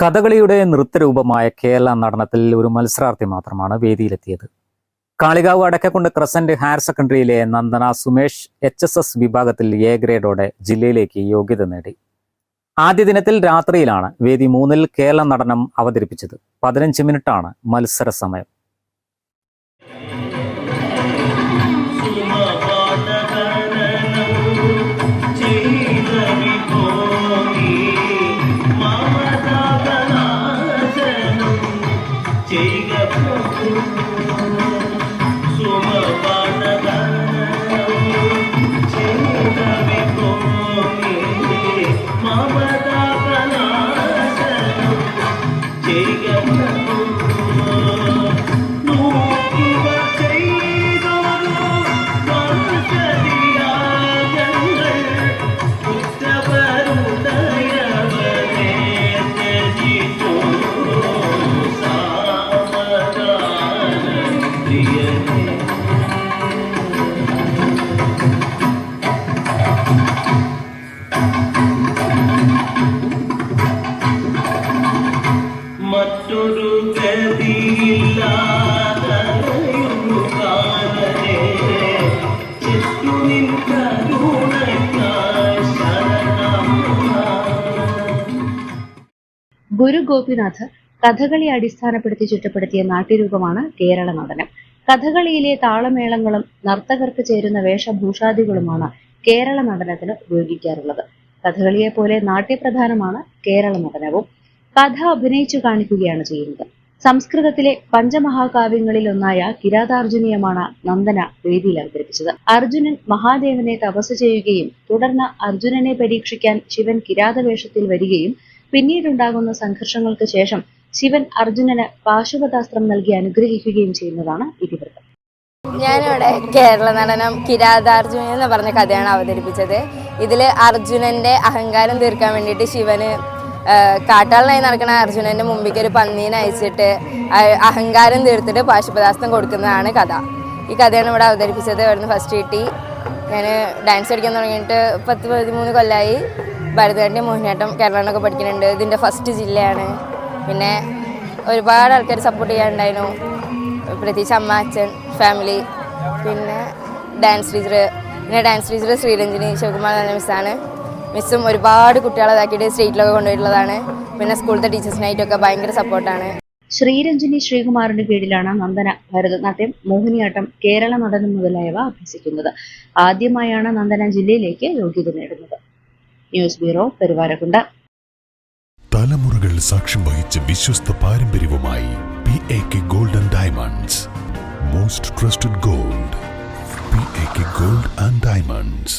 കഥകളിയുടെ നൃത്തരൂപമായ കേരള നടനത്തിൽ ഒരു മത്സരാർത്ഥി മാത്രമാണ് വേദിയിലെത്തിയത്. Kalikavu Adakkakundu crescent higher സെക്കൻഡറിയിലെ Nandana Sumesh H S S വിഭാഗത്തിൽ എ ഗ്രേഡോടെ ജില്ലയിലേക്ക് യോഗ്യത നേടി. ആദ്യ ദിനത്തിൽ രാത്രിയിലാണ് വേദി മൂന്നിൽ കേരള നടനം അവതരിപ്പിച്ചത്. പതിനഞ്ച് മിനിറ്റാണ് മത്സര സമയം. ഗുരു ഗോപിനാഥ് കഥകളി അടിസ്ഥാനപ്പെടുത്തി ചുറ്റപ്പെടുത്തിയ നാട്യരൂപമാണ് കേരള നടനം കഥകളിയിലെ താളമേളങ്ങളും നർത്തകർക്ക് ചേരുന്ന വേഷഭൂഷാദികളുമാണ് കേരള നടനത്തിന് ഉപയോഗിക്കാറുള്ളത്. കഥകളിയെ പോലെ നാട്യപ്രധാനമാണ് കേരള നടനവും കഥ അഭിനയിച്ചു കാണിക്കുകയാണ് ചെയ്യുന്നത്. സംസ്കൃതത്തിലെ പഞ്ചമഹാകാവ്യങ്ങളിൽ ഒന്നായ കിരാതാർജുനീയമാണ് നന്ദന വേദിയിൽ അവതരിപ്പിച്ചത്. അർജുനൻ മഹാദേവനെ തപസ് ചെയ്യുകയും തുടർന്ന് അർജുനനെ പരീക്ഷിക്കാൻ ശിവൻ കിരാതവേഷത്തിൽ വരികയും പിന്നീടുണ്ടാകുന്ന സംഘർഷങ്ങൾക്ക് ശേഷം ശിവൻ അർജുനന് പാശുപതാസ്ത്രം നൽകി അനുഗ്രഹിക്കുകയും ചെയ്യുന്നതാണ് ഇതിവൃത്തം. ഞാനിവിടെ കേരള നടനം കിരാതാർജുനൻ എന്ന് പറഞ്ഞ കഥയാണ് അവതരിപ്പിച്ചത്. ഇതിൽ അർജുനന്റെ അഹങ്കാരം തീർക്കാൻ വേണ്ടിയിട്ട് ശിവന് കാട്ടാളനായി നടക്കുന്ന അർജുനന്റെ മുമ്പിലേക്ക് ഒരു പന്നീനെ അയച്ചിട്ട് അഹങ്കാരം തീർത്തിട്ട് പാശുപദാസ്തം കൊടുക്കുന്നതാണ് കഥ. ഈ കഥയാണ് ഇവിടെ അവതരിപ്പിച്ചത്. ഇവിടുന്ന് ഫസ്റ്റ് കിട്ടി. ഞാൻ ഡാൻസ് പഠിക്കാൻ തുടങ്ങിയിട്ട് പത്ത് പതിമൂന്ന് കൊല്ലമായി ഭരതനാട്യം മോഹിനിയാട്ടം കേരളമൊക്കെ പഠിക്കുന്നുണ്ട്. ഇതിന്റെ ഫസ്റ്റ് ജില്ലയാണ്. പിന്നെ ഒരുപാട് ആൾക്കാർ സപ്പോർട്ട് ചെയ്യാനുണ്ടായിരുന്നു പ്രത്യേകിച്ച് അമ്മ അച്ഛൻ ഫാമിലി പിന്നെ ഡാൻസ് ടീച്ചർ പിന്നെ ഡാൻസ് ടീച്ചർ ശ്രീരഞ്ജിനി ശിവകുമാർ എന്ന മിസ്സാണ് മിസ്സും ഒരുപാട് കുട്ടികളെ ഇതാക്കിയിട്ട് സ്റ്റേറ്റിലൊക്കെ കൊണ്ടുപോയിട്ടുള്ളതാണ് പിന്നെ സ്കൂളത്തെ ടീച്ചേഴ്സിനായിട്ടൊക്കെ ഭയങ്കര സപ്പോർട്ടാണ്. ശ്രീരഞ്ജിനി ശ്രീകുമാറിന്റെ കീഴിലാണ് നന്ദന ഭരതനാട്യം മോഹിനിയാട്ടം കേരള നടനം മുതലായവ അഭ്യസിക്കുന്നത്. ആദ്യമായാണ് നന്ദന ജില്ലയിലേക്ക് യോഗ്യത നേടുന്നത്. ന്യൂസ് ബ്യൂറോ പെരുവാരക്കുണ്ട് തലമുറകൾ സാക്ഷ്യം വഹിച്ച വിശ്വസ്ത പാരമ്പര്യവുമായി P A K golden diamonds most trusted gold P A K gold and diamonds